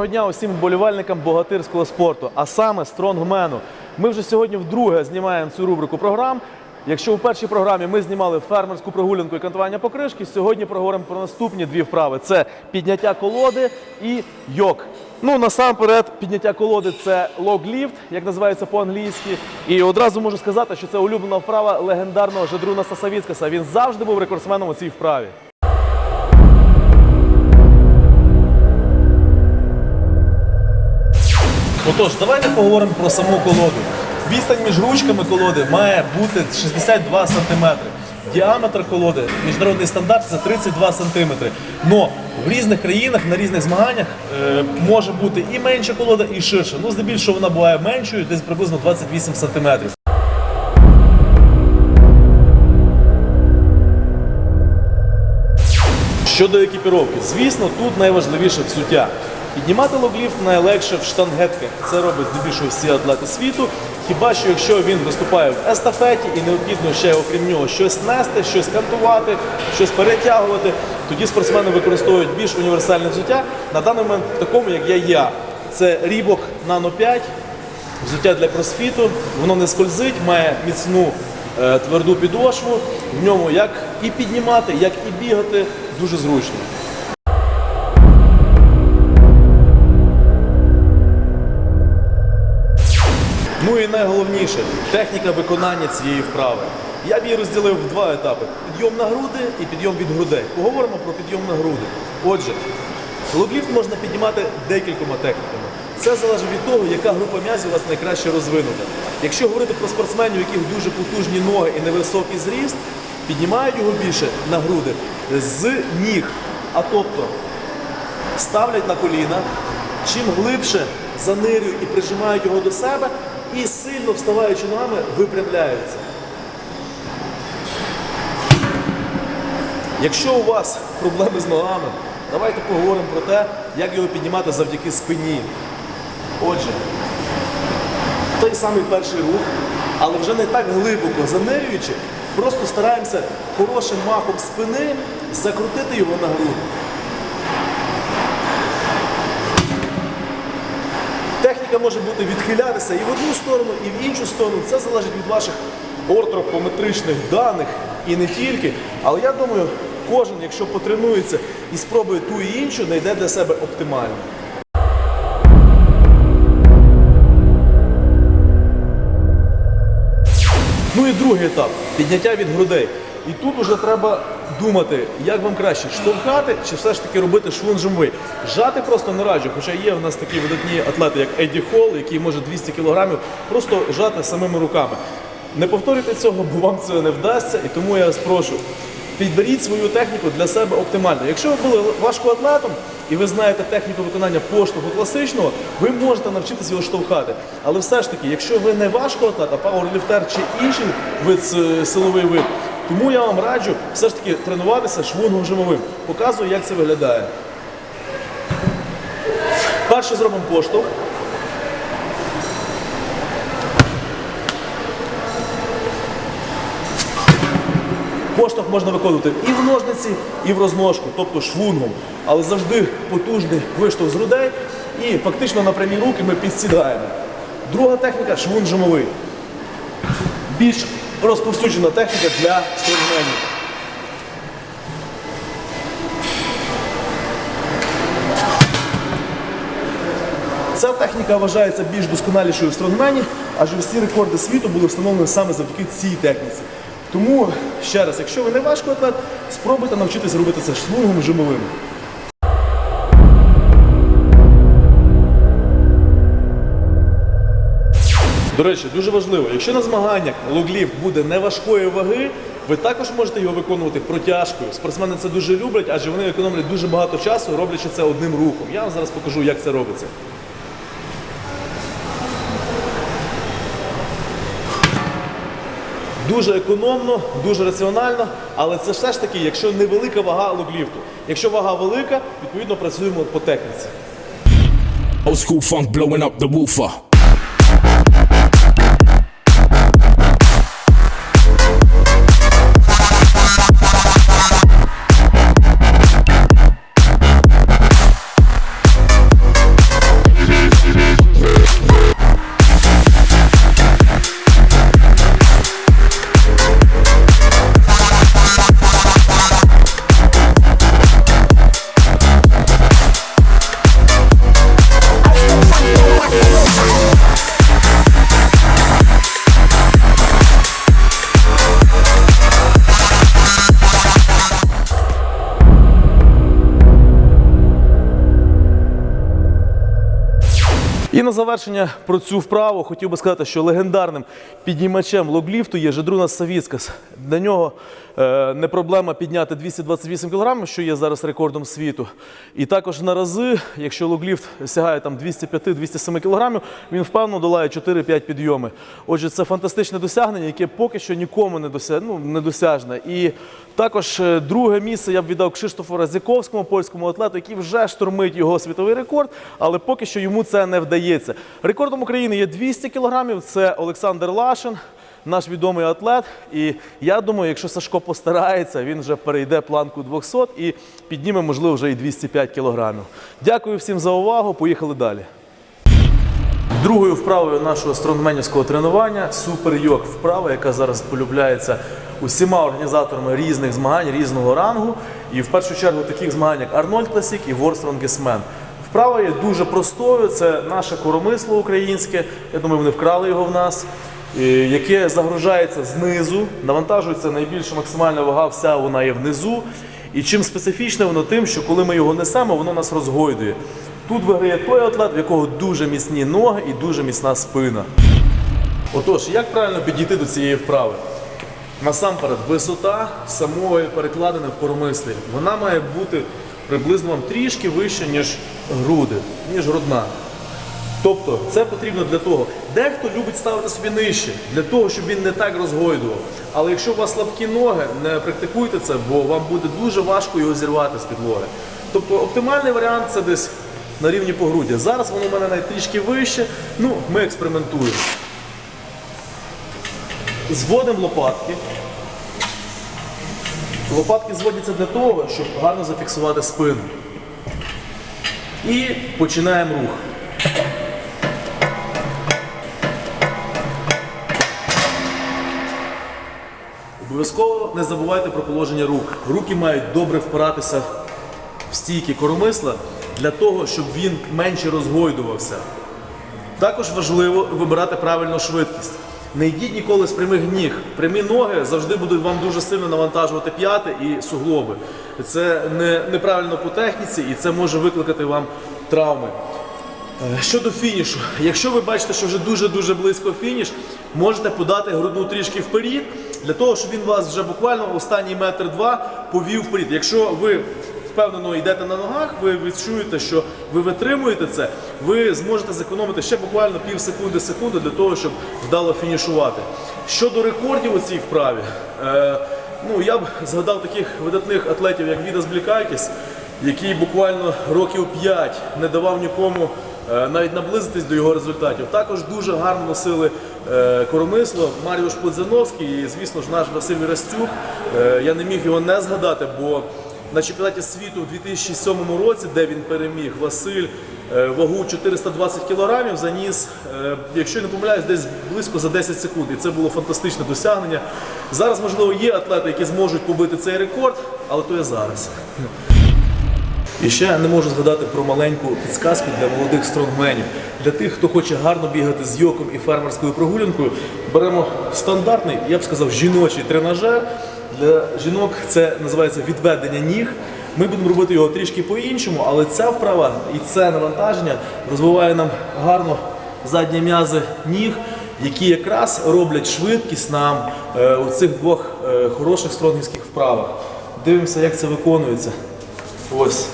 Доброго дня усім вболівальникам богатирського спорту, а саме стронгмену. Ми вже сьогодні вдруге знімаємо цю рубрику програм. Якщо у першій програмі ми знімали фермерську прогулянку і кантування покришки, сьогодні проговоримо про наступні дві вправи: це підняття колоди і йок. Ну насамперед, підняття колоди це логліфт, як називається по-англійськи. І одразу можу сказати, що це улюблена вправа легендарного Жедруна Сасавіцкаса. Він завжди був рекордсменом у цій вправі. Отож, давайте поговоримо про саму колоду. Відстань між ручками колоди має бути 62 см. Діаметр колоди, міжнародний стандарт це 32 см. Но в різних країнах на різних змаганнях е, може бути і менша колода, і ширша. Ну, здебільшого вона буває меншою, десь приблизно 28 см. Щодо екіпіровки, звісно, тут найважливіше взуття. Піднімати логліфт найлегше в штангетках. Це робить здебільшого всі атлети світу. Хіба що якщо він виступає в естафеті і необхідно ще окрім нього щось нести, щось кантувати, щось перетягувати, тоді спортсмени використовують більш універсальне взуття. На даний момент в такому, як я я. Це Reebok Nano 5, взуття для кросфіту. Воно не скользить, має міцну е, тверду підошву. В ньому як і піднімати, як і бігати дуже зручно. Найголовніше техніка виконання цієї вправи. Я б її розділив в два етапи: підйом на груди і підйом від грудей. Поговоримо про підйом на груди. Отже, логліфт можна піднімати декількома техніками. Це залежить від того, яка група м'язів у вас найкраще розвинута. Якщо говорити про спортсменів, у яких дуже потужні ноги і невисокий зріст, піднімають його більше на груди з ніг. А тобто ставлять на коліна, чим глибше занирюють і прижимають його до себе, і сильно вставаючи ногами, випрямляються. Якщо у вас проблеми з ногами, давайте поговоримо про те, як його піднімати завдяки спині. Отже, той самий перший рух, але вже не так глибоко занирюючи, просто стараємося хорошим махом спини закрутити його на груди. Техніка може бути відхилятися і в одну сторону, і в іншу сторону. Це залежить від ваших ортропометричних даних і не тільки. Але я думаю, кожен, якщо потренується і спробує ту і іншу, знайде для себе оптимально. Ну і другий етап підняття від грудей. І тут вже треба думати, як вам краще штовхати чи все ж таки робити швун жимовий. Жати просто не раджу, хоча є в нас такі видатні атлети, як Еді Холл, який може 200 кілограмів, просто жати самими руками. Не повторюйте цього, бо вам це не вдасться, і тому я вас прошу. Підберіть свою техніку для себе оптимально. Якщо ви були важкоатлетом і ви знаєте техніку виконання поштовху класичного, ви можете навчитися його штовхати. Але все ж таки, якщо ви не важкоатлет, а пауерліфтер чи інший вид силовий вид, тому я вам раджу все ж таки тренуватися швунгом жимовим. Показую, як це виглядає. Перше зробимо поштовх. Поштовх можна виконувати і в ножниці, і в розножку, тобто швунгом. Але завжди потужний виштовх з грудей і фактично на прямі руки ми підсідаємо. Друга техніка швунг жимовий. Більш розповсюджена техніка для стронгменів. Ця техніка вважається більш досконалішою в стронгмені, адже всі рекорди світу були встановлені саме завдяки цій техніці. Тому ще раз, якщо ви не важко атлет, спробуйте навчитися робити це швунгом жимовим. До речі, дуже важливо, якщо на змаганнях логліфт буде неважкої ваги, ви також можете його виконувати протяжкою. Спортсмени це дуже люблять, адже вони економлять дуже багато часу, роблячи це одним рухом. Я вам зараз покажу, як це робиться. Дуже економно, дуже раціонально, але це все ж таки, якщо невелика вага логліфту. Якщо вага велика, відповідно працюємо по техніці. І на завершення про цю вправу хотів би сказати, що легендарним піднімачем логліфту є Жедруна Савіцкас. Для нього е, не проблема підняти 228 кг, що є зараз рекордом світу. І також на рази, якщо логліфт сягає там 205-207 кг, він впевнено долає 4-5 підйоми. Отже, це фантастичне досягнення, яке поки що нікому не, дося... ну, не. І також е, друге місце я б віддав Кшиштофу Разяковському, польському атлету, який вже штурмить його світовий рекорд, але поки що йому це не вдається. Рекордом України є 200 кілограмів. Це Олександр Лашин, наш відомий атлет. І я думаю, якщо Сашко постарається, він вже перейде планку 200 і підніме, можливо, вже і 205 кілограмів. Дякую всім за увагу. Поїхали далі. Другою вправою нашого стронгменівського тренування супер-йог вправа, яка зараз полюбляється усіма організаторами різних змагань різного рангу. І в першу чергу таких змагань, як Арнольд Класік і Man. Вправа є дуже простою. Це наше коромисло українське. Я думаю, вони вкрали його в нас. Яке загружається знизу, навантажується найбільша максимальна вага, вся вона є внизу. І чим специфічне воно тим, що коли ми його несемо, воно нас розгойдує. Тут виграє той атлет, в якого дуже міцні ноги і дуже міцна спина. Отож, як правильно підійти до цієї вправи? Насамперед, висота самої перекладини в коромислі. Вона має бути приблизно трішки вище, ніж груди, ніж грудна. Тобто це потрібно для того. Дехто любить ставити собі нижче, для того, щоб він не так розгойдував. Але якщо у вас слабкі ноги, не практикуйте це, бо вам буде дуже важко його зірвати з підлоги. Тобто оптимальний варіант це десь на рівні погруддя. Зараз воно в мене навіть трішки вище. Ну, ми експериментуємо. Зводимо лопатки. Лопатки зводяться для того, щоб гарно зафіксувати спину. І починаємо рух. Обов'язково не забувайте про положення рук. Руки мають добре впиратися в стійки коромисла для того, щоб він менше розгойдувався. Також важливо вибирати правильну швидкість. Не йдіть ніколи з прямих ніг. Прямі ноги завжди будуть вам дуже сильно навантажувати п'яти і суглоби. Це не, неправильно по техніці і це може викликати вам травми. Е, Щодо фінішу, якщо ви бачите, що вже дуже-дуже близько фініш, можете подати грудну трішки вперед, для того, щоб він вас вже буквально останній метр-два повів вперед. Якщо ви впевнено йдете на ногах, ви відчуєте, що ви витримуєте це, ви зможете зекономити ще буквально пів секунди секунди для того, щоб вдало фінішувати. Щодо рекордів у цій вправі, е, ну я б згадав таких видатних атлетів, як Відас Блікайкіс, який буквально років 5 не давав нікому е, навіть наблизитись до його результатів. Також дуже гарно носили е, коромисло Маріуш Подзановський і, звісно ж, наш Василь Вірастюк. Е, Я не міг його не згадати, бо на чемпіонаті світу у 2007 році, де він переміг, Василь е, вагу 420 кілограмів заніс, е, якщо я не помиляюсь, десь близько за 10 секунд. І це було фантастичне досягнення. Зараз, можливо, є атлети, які зможуть побити цей рекорд, але то є зараз. І ще не можу згадати про маленьку підсказку для молодих стронгменів. Для тих, хто хоче гарно бігати з йоком і фермерською прогулянкою, беремо стандартний, я б сказав, жіночий тренажер. Для жінок це називається відведення ніг. Ми будемо робити його трішки по-іншому, але ця вправа і це навантаження розвиває нам гарно задні м'язи ніг, які якраз роблять швидкість нам е, у цих двох е, хороших стронгівських вправах. Дивимося, як це виконується. Ось.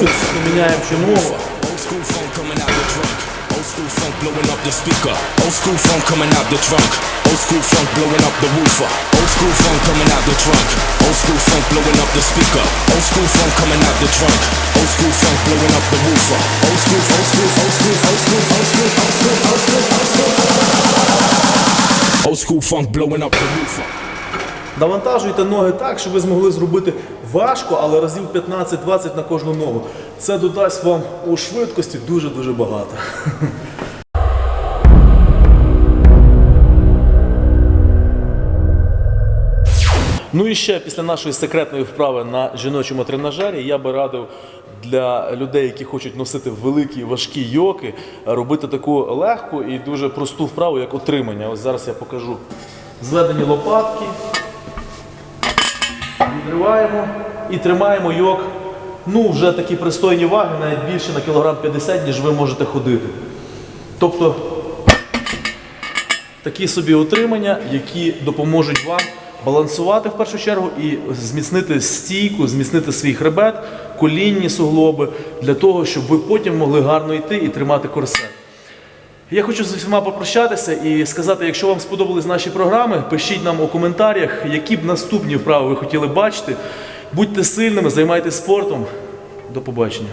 Ну, Міняємо ще ногу. Old school funk blowing up the speaker. Old school funk coming out the trunk. Old school funk blowing up the woofer. Old school funk coming out the trunk. Old school funk blowing up the speaker. Old school funk coming out the trunk. Old school funk blowing up the woofer. Old school, old school, old school, old school, old school, old school, old school, old school. Old school funk blowing up the woofer. Навантажуйте ноги так, щоб ви змогли зробити важко, але разів 15-20 на кожну ногу. Це додасть вам у швидкості дуже-дуже багато. Ну і ще після нашої секретної вправи на жіночому тренажері я би радив для людей, які хочуть носити великі важкі йоки, робити таку легку і дуже просту вправу, як отримання. Ось зараз я покажу. Зведені лопатки, відриваємо і тримаємо йок ну вже такі пристойні ваги, навіть більше на кілограм 50, ніж ви можете ходити. Тобто такі собі утримання, які допоможуть вам балансувати в першу чергу і зміцнити стійку, зміцнити свій хребет, колінні суглоби для того, щоб ви потім могли гарно йти і тримати корсет. Я хочу з усіма попрощатися і сказати, якщо вам сподобались наші програми, пишіть нам у коментарях, які б наступні вправи ви хотіли бачити. Будьте сильними, займайтесь спортом. До побачення.